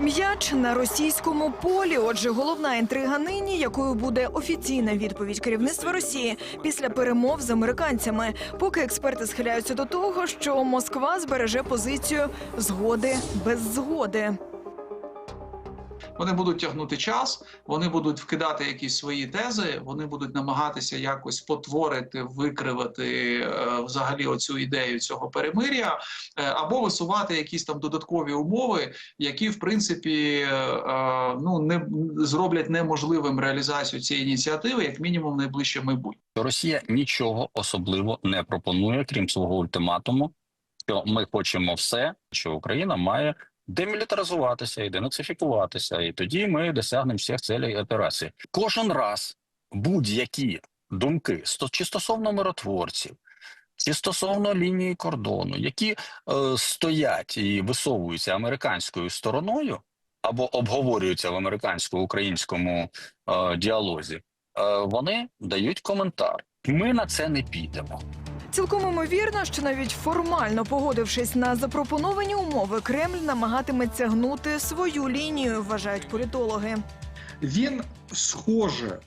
М'яч на російському полі. Отже, головна інтрига нині, якою буде офіційна відповідь керівництва Росії після перемов з американцями. Поки експерти схиляються до того, що Москва збереже позицію згоди без згоди. Вони будуть тягнути час, вони будуть вкидати якісь свої тези, вони будуть намагатися якось потворити, викривати е, взагалі оцю ідею цього перемир'я, е, або висувати якісь там додаткові умови, які в принципі е, е, ну не зроблять неможливим реалізацію цієї ініціативи, як мінімум, найближче майбутнє. Росія нічого особливо не пропонує, крім свого ультиматуму, що ми хочемо все, що Україна має демілітаризуватися і денацифікуватися, і тоді ми досягнемо всіх целей операції. Кожен раз будь-які думки чи стосовно миротворців, чи стосовно лінії кордону, які е, стоять і висовуються американською стороною або обговорюються в американсько-українському е, діалозі, е, вони дають коментар. Ми на це не підемо. Цілком імовірно, що навіть формально погодившись на запропоновані умови, Кремль намагатиметься гнути свою лінію, вважають політологи. Він схоже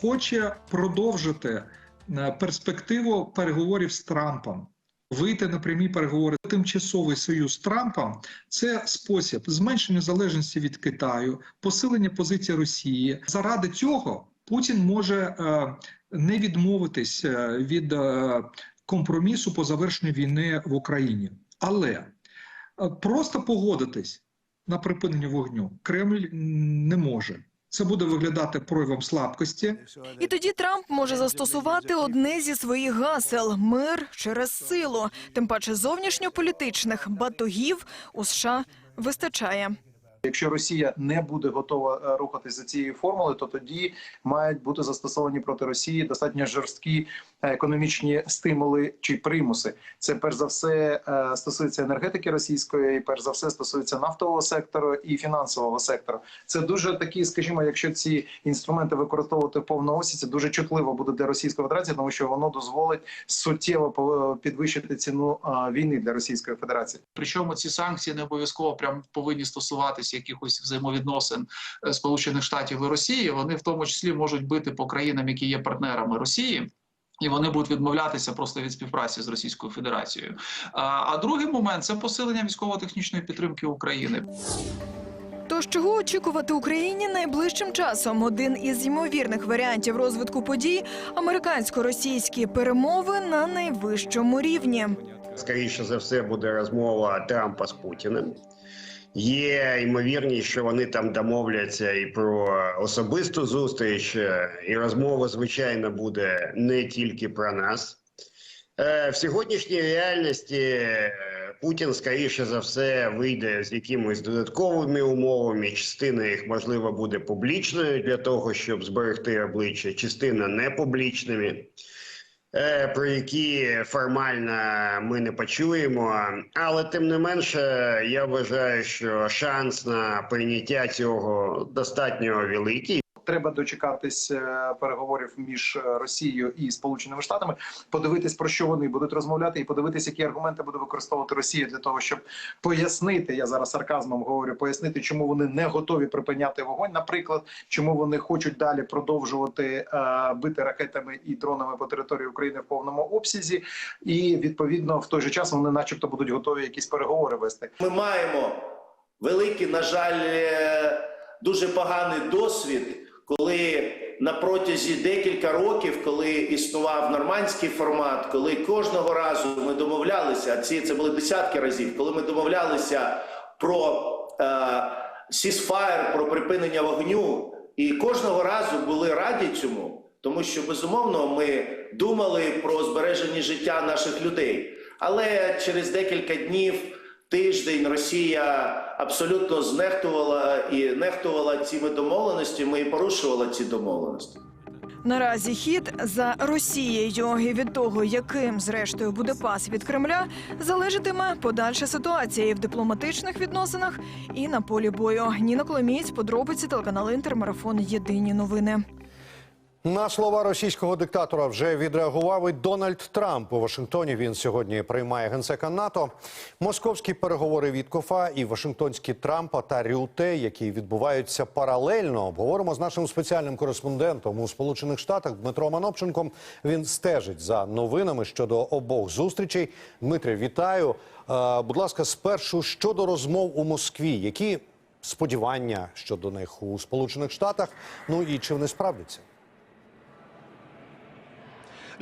хоче продовжити е, перспективу переговорів з Трампом. Вийти на прямі переговори тимчасовий союз з Трампом це спосіб зменшення залежності від Китаю, посилення позиції Росії. Заради цього Путін може е, не відмовитись е, від е, компромісу по завершенню війни в Україні, але просто погодитись на припинення вогню Кремль не може. Це буде виглядати проявом слабкості. І тоді Трамп може застосувати одне зі своїх гасел мир через силу. Тим паче зовнішньополітичних батогів у США вистачає. Якщо Росія не буде готова е, рухатись за цією формулою, то тоді мають бути застосовані проти Росії достатньо жорсткі економічні стимули чи примуси. Це перш за все е, стосується енергетики російської, і перш за все стосується нафтового сектору і фінансового сектору. Це дуже такі, скажімо, якщо ці інструменти використовувати в повному осі, це дуже чутливо буде для Російської Федерації, тому що воно дозволить суттєво підвищити ціну війни для Російської Федерації. Причому ці санкції не обов'язково прям повинні стосуватися якихось взаємовідносин е, Сполучених Штатів і Росії. Вони в тому числі можуть бити по країнам, які є партнерами Росії. І вони будуть відмовлятися просто від співпраці з Російською Федерацією. А, а другий момент це посилення військово-технічної підтримки України. Тож чого очікувати Україні найближчим часом? Один із ймовірних варіантів розвитку подій американсько-російські перемови на найвищому рівні. скоріше за все буде розмова Трампа з Путіним. Є ймовірність, що вони там домовляться і про особисту зустріч, е, і розмова, звичайно, буде не тільки про нас. Е, В сьогоднішній реальності е, Путін, скоріше за все, вийде з якимись додатковими умовами. Частина їх, можливо, буде публічною для того, щоб зберегти обличчя, частина не публічними про які формально ми не почуємо. Але тим не менше, я вважаю, що шанс на прийняття цього достатньо великий. Треба дочекатись е, переговорів між е, Росією і Сполученими Штатами, подивитись про що вони будуть розмовляти, і подивитись, які аргументи буде використовувати Росія для того, щоб пояснити. Я зараз сарказмом говорю, пояснити, чому вони не готові припиняти вогонь. Наприклад, чому вони хочуть далі продовжувати е, бити ракетами і дронами по території України в повному обсязі, і відповідно в той же час вони, начебто, будуть готові якісь переговори вести. Ми маємо великий, на жаль, е, дуже поганий досвід, коли на протязі декілька років, коли існував нормандський формат, коли кожного разу ми домовлялися, ці це були десятки разів, коли ми домовлялися про е, сісфаєр, про припинення вогню, і кожного разу були раді цьому, тому що безумовно ми думали про збереження життя наших людей. Але через декілька днів, тиждень Росія абсолютно знехтувала і нехтувала цими домовленостями і порушувала ці домовленості. Наразі хід за Росією і від того, яким зрештою буде пас від Кремля, залежатиме подальша ситуація і в дипломатичних відносинах і на полі бою. Ніна Коломієць, подробиці телеканал Інтер, марафон Єдині новини. На слова російського диктатора вже відреагував і Дональд Трамп у Вашингтоні. Він сьогодні приймає генсека НАТО. Московські переговори Віткофа і Вашингтонські Трампа та Рюте, які відбуваються паралельно. Обговоримо з нашим спеціальним кореспондентом у Сполучених Штатах Дмитро Манопченком. Він стежить за новинами щодо обох зустрічей. Дмитре, вітаю. Е, будь ласка, спершу щодо розмов у Москві, які сподівання щодо них у Сполучених Штатах. Ну і чи вони справдяться?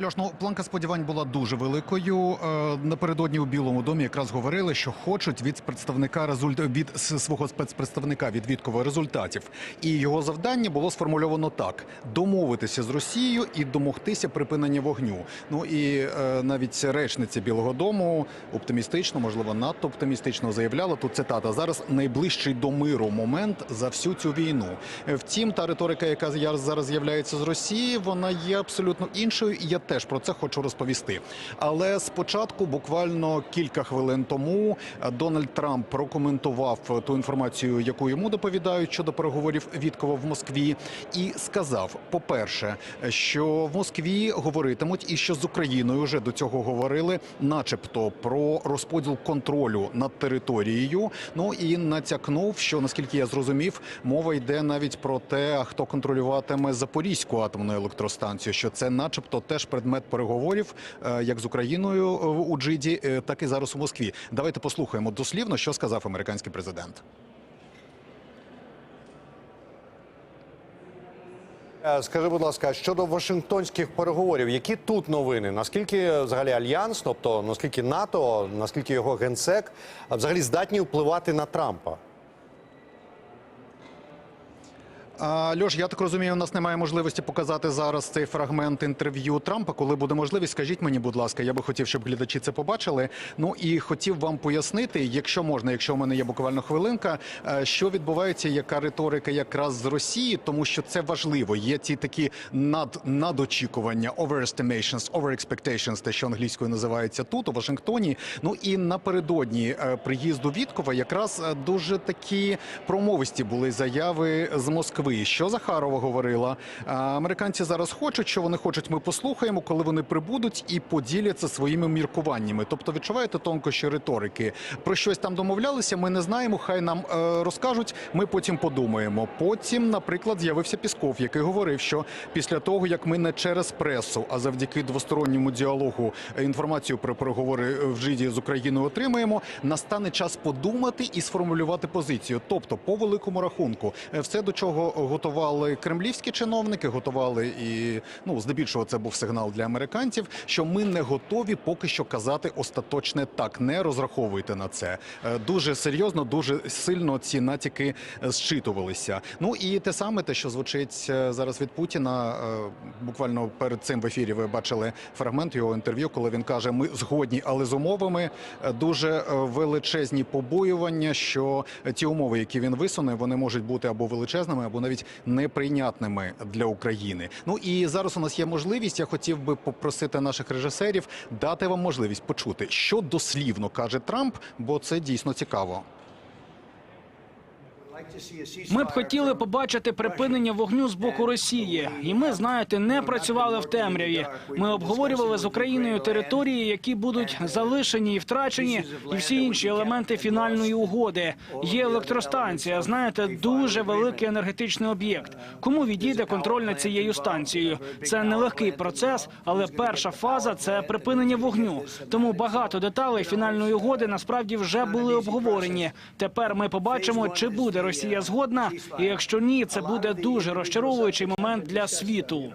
Льош, ну планка сподівань була дуже великою. Е, напередодні у Білому домі якраз говорили, що хочуть від представника результ... від свого спецпредставника від Віткова результатів. І його завдання було сформульовано так: домовитися з Росією і домогтися припинення вогню. Ну і е, навіть речниця Білого Дому оптимістично, можливо, надто оптимістично заявляла. Тут цитата зараз найближчий до миру момент за всю цю війну. Е, Втім, та риторика, яка зараз з'являється з Росії, вона є абсолютно іншою. Я теж про це хочу розповісти. Але спочатку, буквально кілька хвилин тому, Дональд Трамп прокоментував ту інформацію, яку йому доповідають щодо переговорів Віткова в Москві, і сказав: по-перше, що в Москві говоритимуть, і що з Україною вже до цього говорили, начебто про розподіл контролю над територією. Ну і натякнув, що наскільки я зрозумів, мова йде навіть про те, хто контролюватиме Запорізьку атомну електростанцію. Що це, начебто, теж предмет переговорів, е, як з Україною е, у Джиді, е, так і зараз у Москві. Давайте послухаємо дослівно, що сказав американський президент. Скажи, будь ласка, щодо Вашингтонських переговорів, які тут новини? Наскільки взагалі альянс, тобто наскільки НАТО, наскільки його генсек, взагалі здатні впливати на Трампа? А, Льош, я так розумію, у нас немає можливості показати зараз цей фрагмент інтерв'ю Трампа. Коли буде можливість, скажіть мені, будь ласка, я би хотів, щоб глядачі це побачили. Ну і хотів вам пояснити, якщо можна, якщо у мене є буквально хвилинка, е, що відбувається, яка риторика якраз з Росії, тому що це важливо. Є ці такі над надочікування, overestimations, overexpectations, те, що англійською називається тут, у Вашингтоні. Ну і напередодні е, приїзду Віткова якраз е, дуже такі промовисті були заяви з Москви. Що Захарова говорила? Американці зараз хочуть, що вони хочуть. Ми послухаємо, коли вони прибудуть і поділяться своїми міркуваннями. Тобто, відчуваєте тонкощі риторики. Про щось там домовлялися. Ми не знаємо. Хай нам е, розкажуть. Ми потім подумаємо. Потім, наприклад, з'явився Пісков, який говорив, що після того як ми не через пресу, а завдяки двосторонньому діалогу е, інформацію про переговори в Жиді з Україною отримаємо, настане час подумати і сформулювати позицію. Тобто, по великому рахунку, е, все до чого готували кремлівські чиновники, готували і ну здебільшого це був сигнал для американців, що ми не готові поки що казати остаточне так. Не розраховуйте на це. Е, Дуже серйозно, дуже сильно ці натяки зчитувалися. Ну і те саме, те, що звучить е, зараз від Путіна. е, Буквально перед цим в ефірі ви бачили фрагмент його інтерв'ю, коли він каже: Ми згодні, але з умовами дуже величезні побоювання, що ті умови, які він висуне, вони можуть бути або величезними, або навіть неприйнятними для України. Ну і зараз у нас є можливість. Я хотів би попросити наших режисерів дати вам можливість почути, що дослівно каже Трамп, бо це дійсно цікаво. Ми б хотіли побачити припинення вогню з боку Росії, і ми, знаєте, не працювали в темряві. Ми обговорювали з Україною території, які будуть залишені і втрачені, і всі інші елементи фінальної угоди. Є електростанція, знаєте, дуже великий енергетичний об'єкт. Кому відійде контроль над цією станцією? Це нелегкий процес, але перша фаза це припинення вогню. Тому багато деталей фінальної угоди насправді вже були обговорені. Тепер ми побачимо, чи буде Росія згодна, і якщо ні, це буде дуже розчаровуючий момент для світу.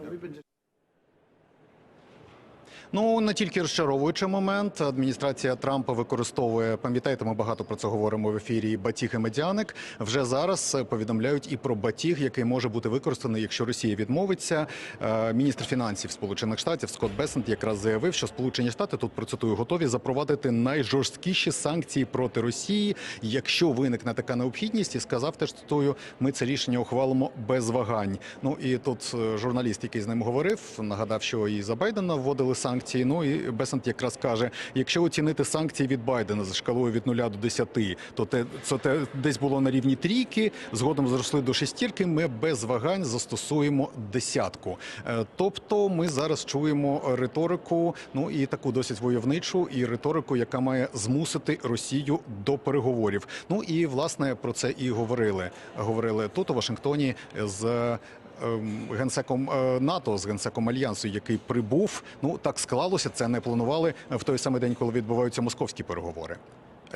Ну не тільки розчаровуючий момент. Адміністрація Трампа використовує. Пам'ятаєте, ми багато про це говоримо в ефірі. Батіг і медяник вже зараз е, повідомляють і про батіг, який може бути використаний, якщо Росія відмовиться. Е, Міністр фінансів Сполучених Штатів Скотт Бесент якраз заявив, що Сполучені Штати тут процитую готові запровадити найжорсткіші санкції проти Росії, якщо виникне така необхідність, і сказав теж цитую, ми це рішення ухвалимо без вагань. Ну і тут е, журналіст, який з ним говорив, нагадав, що і за Байдена вводили санкції. Санкції. Ну і Бесант якраз каже: якщо оцінити санкції від Байдена за шкалою від 0 до 10, то те це те десь було на рівні трійки. Згодом зросли до шестірки. Ми без вагань застосуємо десятку. Е, Тобто, ми зараз чуємо риторику, ну і таку досить войовничу, і риторику, яка має змусити Росію до переговорів. Ну і власне про це і говорили. Говорили тут у Вашингтоні з. Ем, Генсеком е, НАТО з генсеком альянсу, який прибув, ну так склалося. Це не планували в той самий день, коли відбуваються московські переговори.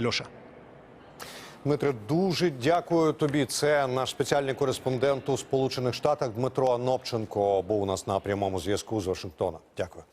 Льоша. Дмитре, дуже дякую тобі. Це наш спеціальний кореспондент у Сполучених Штатах Дмитро Анопченко був у нас на прямому зв'язку з Вашингтона. Дякую.